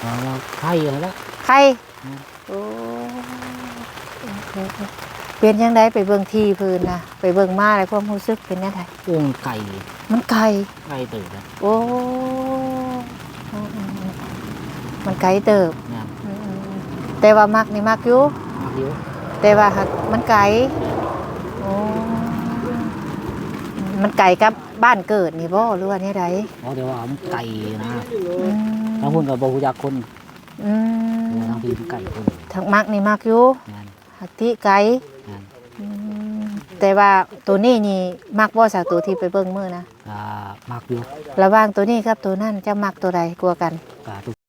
เอาว่าไข่อะไรแล้วใครอืมโอ้เป็นยังไงไปเบิ่งที่พื้นนะไปเบิ่งมาอะไรความรู้สึกเป็นยังไงอ้วงไก่ มันไกลไก่ตื่นแล้วโอ้อืมอืมอืมมันไกลเติบงานอืมอืมอืมแต่ว่ามักนี่มักอยู่มากเยอะแต่ว่าหักมันไกลโอ้มันไกลกับบ้านเกิดนี่บ่หรือว่านี่ไรเพราะเดี๋ยวว่ามันไก่นะ อืมถ้าพูดกับบรูจักคนอืมทางทีมไก่คนทางมักนี่มักอยู่งานหักที่ไกลงานอืมแต่ว่าตัวนี้นี่มักบ่จากตัวที่ไปเบิ่งมือนะอ่ามากเยอะระหว่างตัวนี้กับตัวนั้นจะมักตัวใดกลัวากัน กาทุ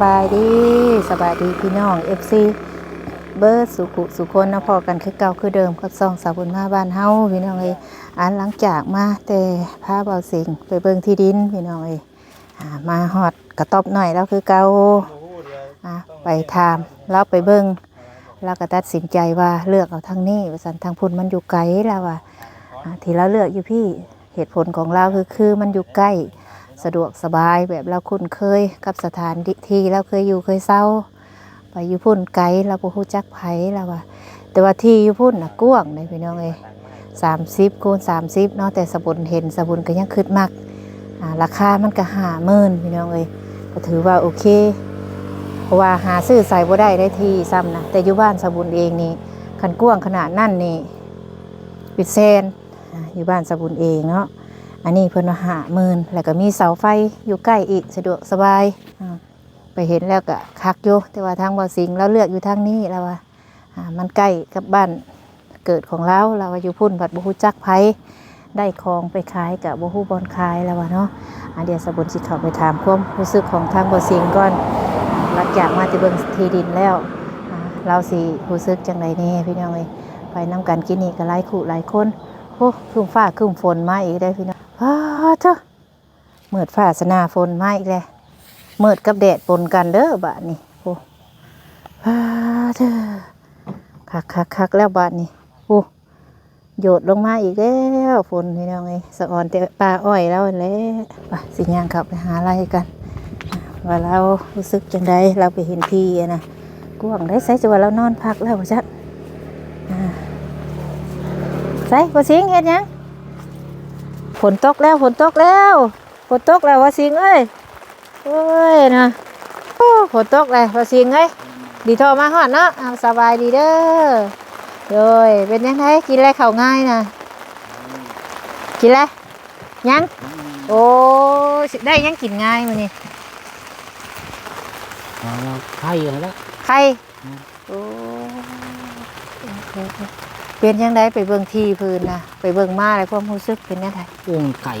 บายดีสบายดีพี่น้อง FC เบิร์ดสุขุสุคนนะพอกันคือเก่าคือเดิมกับซองสาบุญมาบ้านเฮาพี่น้องเอ้ยอันหลังจากมาแต่พาเบาสิงไปเบิ่งที่ดินพี่น้องเอ้ยอ่ามาฮอดกระตอบหน่อยแล้วคือเก่าอ่าไปถามแล้วไปเบิ่งแล้วก็ตัดสินใจว่าเลือกเอาทางนี้สันทางพุ่นมันอยู่ไกลแล้วว่าที่เราเลือกอยู่พี่เหตุผลของเราคือคือมันอยู่ใกล้ สะดวกสบายแบบเราคุ้นเคยกับสถานที่เราเคยอยู่เคยเศร้าไปอยู่พุ่นไกลเราก็ฮู้จักไผแล้วว่า แต่ว่าที่อยู่พุ่นน่ะกว้างเลยพี่น้องเอ้สามสิบคูณสามสิบเนาะแต่สบุนเห็นสบุนก็ยังคืดมากราคามันก็หาหมื่นพี่น้องเอ้ยก็ถือว่าโอเค เพราะว่าหาซื้อใส่บ่ได้ได้ที่ซ้ำนะแต่อยู่บ้านสบุนเองนี่คันกว้างขนาดนั่นนี่ปิดเซนอยู่บ้านสบุนเองเนาะ อันนี้เพิ่นว่าหาหมื่นแล้วก็มีเสาไฟอยู่ใกล้อีกสะดวกสบายไปเห็นแล้วก็คักอยู่แต่ว่าทางบ่อสิงเราเลือกอยู่ทางนี้แล้วว่ามันใกล้กับบ้านเกิดของเราเราอยู่พุ่นบัดบ่ฮู้จักไผได้ของไปขายกับบ่ฮู้บอนขายแล้วว่าเนาะอ่าเดี๋ยวสบุญสิเขาไปถามความรู้สึกของทางบ่อสิงก่อนหลังจากมาที่เบิ่งที่ดินแล้วเราสิรู้สึกจังไดแน่พี่น้องเอ้ยไปนํกันกินนี่ก็หลายคู่หลายคนโอ้ครึ้มฟ้าครึ้มฝนมาอีกได้พี่น้อง เถอะมืดฟ้าสนาฝนมาอีกแล้วเมืดกับแดดปนกันเด้อบาดนี้โอ้อ้าเถอะคักคักคักแล้วบาดนี้โอ้โยดลงมาอีกแล้วฝนพี่น้องไงสะออนแต่ปลาอ้อยแล้วแหล้วไปสิยางขับไปหาอะไรกันว่าเรารู้สึกจังไดเราไปเห็นที่นะกวางได้ใส่จะว่าเรานอนพักแล้วจ้ะใส่บ่สิงเฮ็ดยัง ฝนตกแล้วฝนตกแล้วฝนตกแล้ววาสิงเอ้ยโอ้ยนะโอ้ฝนตกแล้ววาสิงเอ้ยดีโทอมาฮอดเนาะเอาสบายดีเด้อโดยเป็นยังไงกินอะไรเข้าวง่ายนะกินอะไรยังโอ้สิได้ยังกินง่ายมื้อนี้เอาว่าไข่อะไรแล้วใครอืมโอ้ เป็นยังไงไปเบิ่งที่พื้นนะไปเบิ่งมาอะไรความรู้สึกเป็นยังไงอ้วงไก่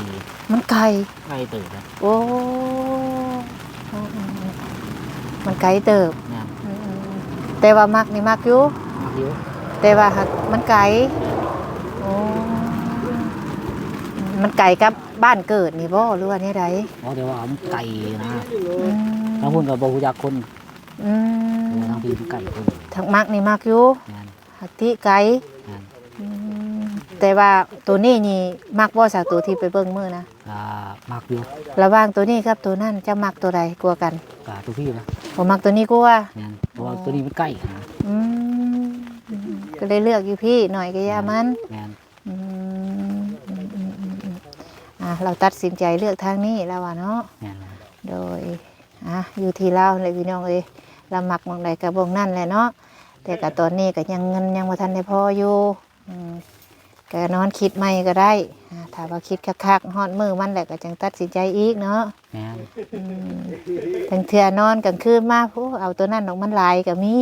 มันไกลไก่ตื่นแล้วโอ้อืมอืมอืมมันไกลเติบงานอืมอืมอืมแต่ว่ามักนี่มักอยู่มากเยอะแต่ว่าหักมันไกลโอ้มันไกลกับบ้านเกิดนี่บ่หรือว่านี่ไรเพราะเดี๋ยวว่ามันไก่นะอืมถ้าพูดกับบรูจักคนอืมทางทีมไก่คนทางมักนี่มักอยู่งานหักที่ไกลงานอืม แต่ว่าตัวนี้นี่มักบ่จากตัวที่ไปเบิ่งมือนะอ่ามากเยอะระหว่างตัวนี้กับตัวนั้นจะมักตัวใดกลัวากันกาทุกที่นะผมมักตัวนี้กลัวงานเพราะว่าตัวนี้มันใกล้นะอืมก็เลยเลือกอยู่พี่หน่อยก็ยามันงานอืมอืมอืมอืมอืมอะเราตัดสินใจเลือกทางนี้แล้วอะเนาะงานโดยอะอยู่ที่เราเลยพี่น้องเอ้ยเรามักหมองใดกับบงนั่นแหละเนาะแต่กับตอนนี้ก็ยังเงินยังบ่ทันได้พออยู่อืม ก็นอนคิดใหม่ก็ได้อ่าถ้าว่าคิดคักๆฮอดมือมันแหละก็จังตัดสินใจอีกเนาะงานอืมทั้งเทื่อนอนกลางคืนมาผู้เอาตัวนั้นออกมันหลายก็มี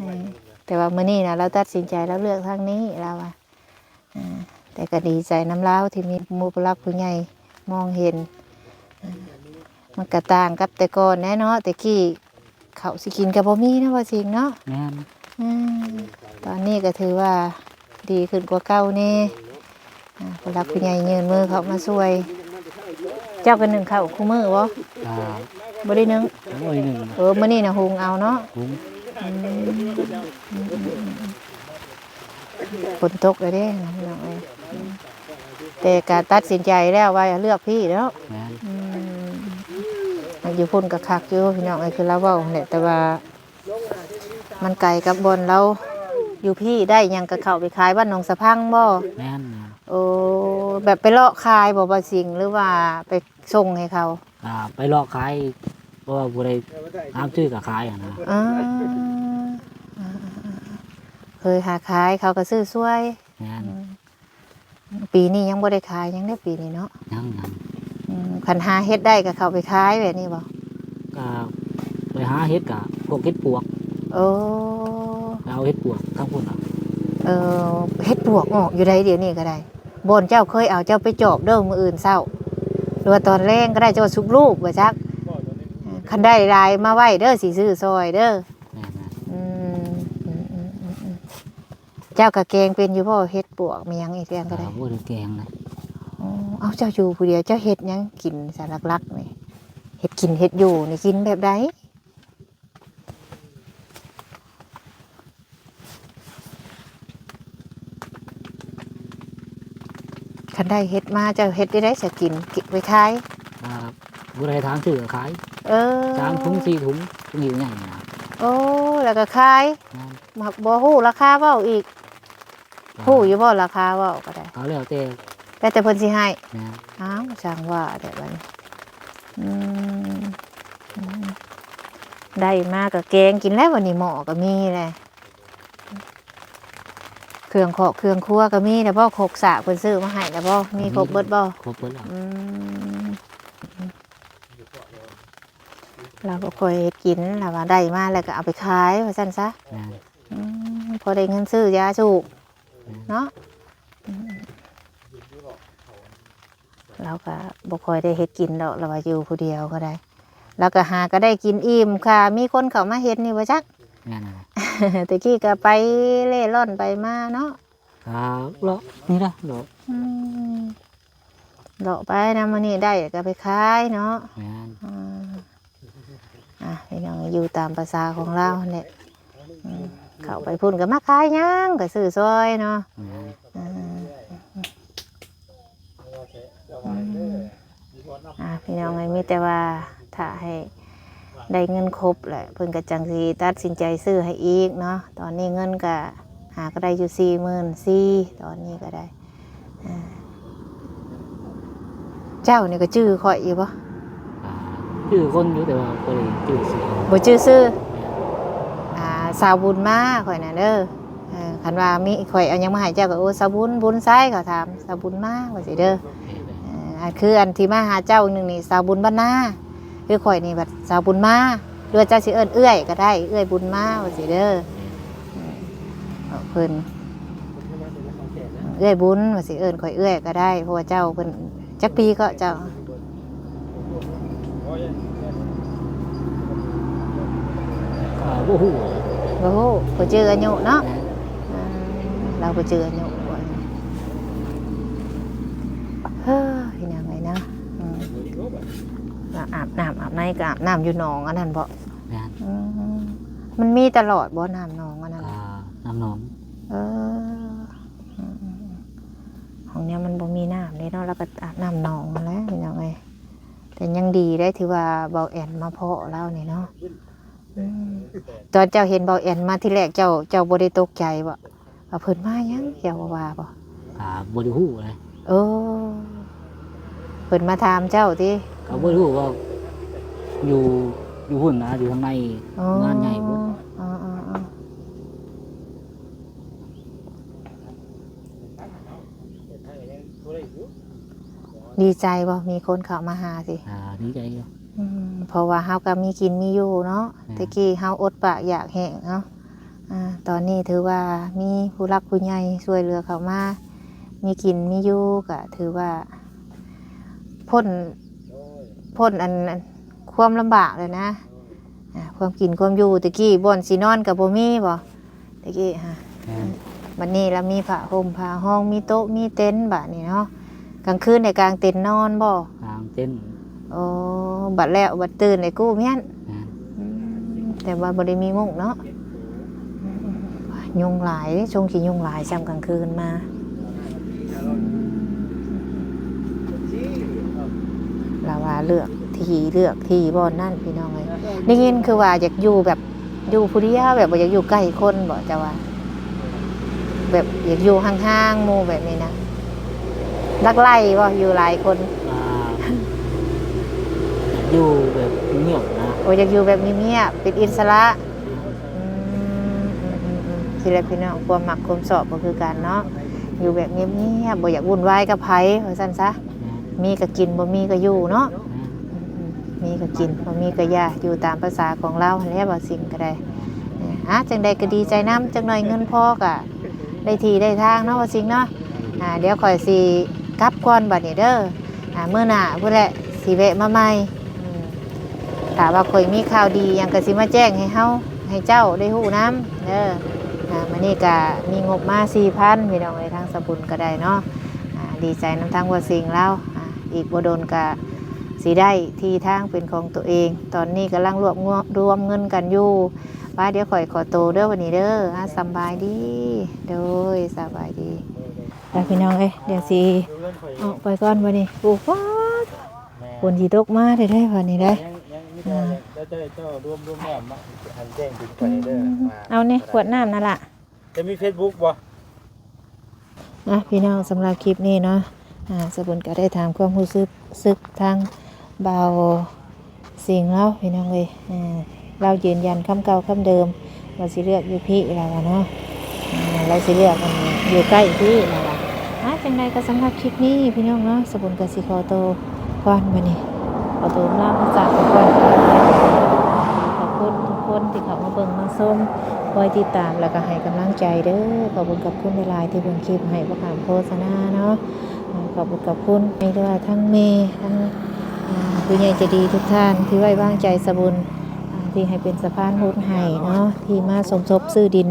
อืมแต่ว่ามื้อนี้นะเราตัดสินใจแล้วเลือกทางนี้เราอะอ่าแต่ก็ดีใจน้ำเล้าวที่มีหมูปลักผู้ใหญ่มองเห็นอ่ามันก็ต่างกับแต่ก่อนแน่เนาะแต่กี้เขาวสิกินกับบ่มีนะว่าจริงเนาะงานอืมตอนนี้ก็ถือว่า ดีขึ้นกว่าเก่าแนี่อ่าผู้รักผู้ใหญ่ยืนมือเขามาช่วย เจ้ากันหนึ่งข้าวคู่มือบ่อ่าบ่ได้หนึ่งโอ้ยหนึ่งเออมื้อนี้น่ะหุงเอาเนาะหุงฝนตกเลยเด้นะพี่น้องเอ้ยแต่ก็ตัดสินใจแล้วว่าเลือกพี่แล้วแม่นอืมอยู่พุ่นกับคักอยู่พี่น้องเอ้ยคือเราเว้าแหละแต่ว่ามันไกลกับบนเรา อยู่พี่ได้หยังกะเข้าไปขายบ้านหนองสะพังบ่แม่นนะโอ้แบบไปเลาะขายบ่บ่สิ่งหรือว่าไปส่งให้เขาอ่าไปลอกขายเพราะว่าบ่ได้ตามชื่อกับขายอะนะอ่าเคยหาขายเขาก็ซื้อช่วย แม่นปีนี้ยังบ่ได้ขายยังได้ปีนี้เนาะยังยังอืมคันหาเฮ็ดได้ก็เข้าไปขายแบบนี้บ่ก็ไปหาเฮ็ดกับพวกเฮ็ดปวก โอ้ไปเอาเฮ็ดปวกทั้งพุ่นอะเออเฮ็ดปวกออกอยู่ได้เดี๋ยวนี้ก็ได้บนเจ้าเคยเอาเจ้าไปจอบเด้อมื้ออื่นเช้าหรือว่าตอนแรงก็ได้เจ้าสุกลูกบ่จักคันได้รายมาไว้เด้อสิซื้อซอยเด้อแม่นนะอืมอืมอืมอืมอืมเจ้ากะแกงเป็นอยู่บ่เฮ็ดปวกมีหยังอีกอย่างก็ก็ได้บ่ได้แกงนะอ๋อเอาเจ้าอยู่ผู้เดียวเจ้าเฮ็ดหยังกินสารลักๆนี่เฮ็ดกินเฮ็ดอยู่นี่กินแบบใด คันได้เฮ็ดมาเจ้าเฮ็ดได้ได้จะกินกินไปขายอ่าบ่ได้ทางชื่อกับขายเออสามถุงสี่ถุงถุงหิวใหญ่นะโอ้แล้วก็ขายแม่นมักบ่ฮู้ราคาเว้าอีกฮู้อยู่บ่ราคาเว้าก็ได้เขาแล้วแต่แต่แต่เพิ่นสิให้แม่นอ้าวช่างว่าแต่วันอืมอืมได้มากับแกงกินแล้ววันนี้หมอก็มีแหละเค รื่องขอกเครื่องครัวก็มีแต่บ่ขกสากเพิ่นซื้อมาให้แต่บ่มีครบเบิดบ่ครบเบิดแล้วอืมเราก็ค่อยเฮ็ดกินแล้วว่าได้มาแล้วก็เอาไปขายว่าซั่นซะแม่นอืมพอได้เงินซื้อยาสูบเนาะอืมเราก็บ่ค่อยได้เฮ็ดกินดอกเราว่าอยู่ผู้เดียวก็ได้ แล้วก็หาก็ได้กินอิ่มค่ะ มีคนเข้ามาเฮ็ดนี่บ่จักแม่นนะ แต่กี้ก็ไปเล่ร่อนไปมาเนาะครับเลาะนี่นะเลาะอืมเลาะไปนะมื้อนี้ได้ก็ไปขายเนาะแม่นอืมอะพี่น้องอยู่ตามภาษาของเราเนี่ยอืมเข้าไปพุ่นก็มาขายหยังก็ซื้อซอยเนาะแม่นอืมอืมอะพี่น้องไงมีแต่ว่าถ้าให้ ได้เงินครบแหละเพิ่นก็จังสีตัดสินใจซื้อให้อีกเนาะตอนนี้เงินก็หาก็ได้อยู่สี่หมื่นสี่ตอนนี้ก็ได้อ่าเจ้านี่ก็จื้อข่อยอยู่ปะอ่าชื่อคนอยู่แต่ว่าบ่ได้ชื่อเสียบ่จื้อซื้ออ่าสาวบุญมาข่อยน่ะเด้อเออคันว่ามีข่อยเอาหยังมาให้เจ้าก็โอ้สาวบุญบุญไซเขาถามสาวบุญมาว่าสิเด้อเอ่ออันคืออันที่มาหาเจ้าหนึ่งนี่สาวบุญบ้านนา คือข่อยนี่บัดสาวบุญมาหรือว่าเจ้าสิเอิ้นเอื้อยก็ได้เอื้อยบุญมาว่าสิเด้ออืมเอาเพิ่นเอื้อยบุญว่าสิเอิ้นข่อยเอื้อยก็ได้เพราะว่าเจ้าเพิ่นจักปีก็เจ้าอ่าบ่ฮู้โอ้โหบ่เจออายุเนาะอ่าเราบ่เจออายุบ่เฮ้ยยังไงนะอืมก็ อาบน้ำอาบในก็อาบน้ำอยู่หนองอันนั้นบ่แม่นอืมมันมีตลอดบ่น้ำหนองอันนั้นอ่าน่ะน้ำหนองเอออืมของเนี้ยมันบ่มีน้ำเลยเนาะแล้วก็อาบน้ำหนองมาแล้วเป็นยังไงแต่ยังดีได้ถือว่าเบาแอนมาเพาะแล้วนี่เนาะอืมตอนเจ้าเห็นเบาแอนมาที่แรกเจ้าเจ้าบ่ได้ตกใจบ่ว่าเพิ่นมายังเจ้าว่าว่าบ่ อ่าบ่ได้ฮู้เลยเออเพิ่นมาถามเจ้าติก็บ่รู้ว่า อยู่อยู่หุ่นนะอยู่ข้างในอ๋องานใหญ่พุ่นอ๋ออ๋ออ๋อดีใจบ่มีคนเข้ามาหาสิ อ่าดีใจอยู่ อืมเพราะว่าเฮาก็มีกินมีอยู่เนาะอืมตะกี้เฮาอดปากอยากแห้งเนาะอ่าตอนนี้ถือว่ามีผู้รักผู้ใหญ่ช่วยเหลือเขามา มีกินมีอยู่ก็ถือว่า พ้นพ้นอันอัน ความลำบากเลยนะอ่าความกินความอยู่ตะกี้บ่อนสินอนกับบ่มีบ่ตะกี้ฮะแม่นบัดนี้เรามีผ้าห่มผ้าห้องมีโต๊ะมีเต็นท์บัดนี้เนาะกลางคืนในกลางเต็นท์นอนบ่ทางเต้นโอ้บัดแล้วบัดตื่นได้กู้เมียนแม่นอืมแต่ว่าบ่ได้มีมุ้งเนาะอืมยุงหลายเด้ชงสิยุงหลายซ้ำกลางคืนมาเราว่าเลือก ที่เลือกที่บ่อนนั่นพี่น้องเอ้ยได้ยินคือว่าอยากอยู่แบบอยู่ผู้เดียวแบบบ่อยากอยู่ใกล้คนบ่จะว่า แบบอยากอยู่ห่างๆหมู่แบบนี้นะลักไล่บ่อยู่หลายคนอ่าอยู่แบบเงียบนะโอ้อยากอยู่แบบเงียบๆเป็นอิสระอืมอืมอืมอืมที่แรกพี่น้องความมักความสอบก็คือการเนาะอยู่แบบเงียบๆบ่อยากวุ่นวายกับไผว่าซั่นซะแม่นมีก็กินบ่มีก็อยู่เนาะแมีก็กินบ่มีก็ยาอยู่ตามภาษาของเราหันแหล้วบ่สิ่งก็ได้อะจังใดก็ดีใจนํจังหน่อยเงินพอก็ได้ทีได้ทางเนาะว่าสิ่งเนาะอ่าเดี๋ยวข่อยสิกลับก่อนบัดนี้เด้ออ่ามื้อหน้าพุ่นแหละสิแวะมาใหม่อืมถ้าว่าข่อยมีข่าวดีหยังก็สิมาแจ้งให้เฮาให้เจ้าได้ฮู้นํเด้ออ่ามื้อนี้ก็มีงบมา4,000พี่น้องเอ้ยทางสบุญก็ได้เนาะอ่าดีใจนํทางว่าสิ่งแล้วอ่าอีกบ่โดนก็ สีได้ที่ทางเป็นของตัวเอง ตอนนี้กำลังรวบรวมเงินกันอยู่ว่าเดี๋ยวข่อยขอโตเด้อวันนี้เด้ออะสบายดีโดยสบายดีแล้วพี่น้องเอ้ยเดี๋ยวสิออกไปก่อนวันนี้ปูฟ้าฝนสีตกมาได้ได้วันนี้ได้แต่เจ้าเจ้าเจ้ารวมรวมแล้วมาอันแจ้งถึงไปเด้อมาเอาเนี่ยขวดน้ำนั่นล่ะจะมี Facebook บ่อะพี่น้องสำหรับคลิปนี้เนาะอ่าสบุญก็ได้ถามความรู้สึกซึกทาง เบาสิ่งเล่าพี่น้องเลยเรายืนยันคำเก่าคำเดิมว่าสิเลือกอยู่พี่เราอะเนาะเราสิเลือกมันอยู่ใกล้พี่เราอะอะจังใดก็สำหรับคลิปนี้พี่น้องเนาะสบุญก็สิขอโตวก่อนมานี่ขอตัวลาพระจากก่อนขอบคุณทุกคนที่เขามาเบิ่งมาส้มคอยติดตามแล้วก็ให้กำลังใจเด้อขอบคุณกับคุณเวลายที่เบิ่งคลิปให้ประกาศโฆษณาเนาะขอบคุณกับคุณไม่ว่าทั้งเมย์ทั้ง ผู้ใหญ่จะดีทุกท่านที่ไว้วางใจสบุญที่ให้เป็นสะพานบุญให้เนาะที่มาสมทบซื้อดิน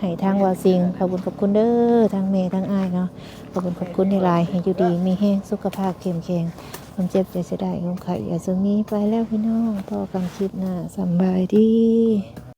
ให้ทางวาซิงขอบคุณขอบคุณเด้อทางเมย์ทางอายเนาะขอบคุณขอบคุณในลายให้อยู่ดีมีแห้งสุขภาพเข้มแข็งความเจ็บใจเสียดายของใครอย่าซึงนี้ไปแล้วพี่น้องพอกันคิดหน้าสบายดี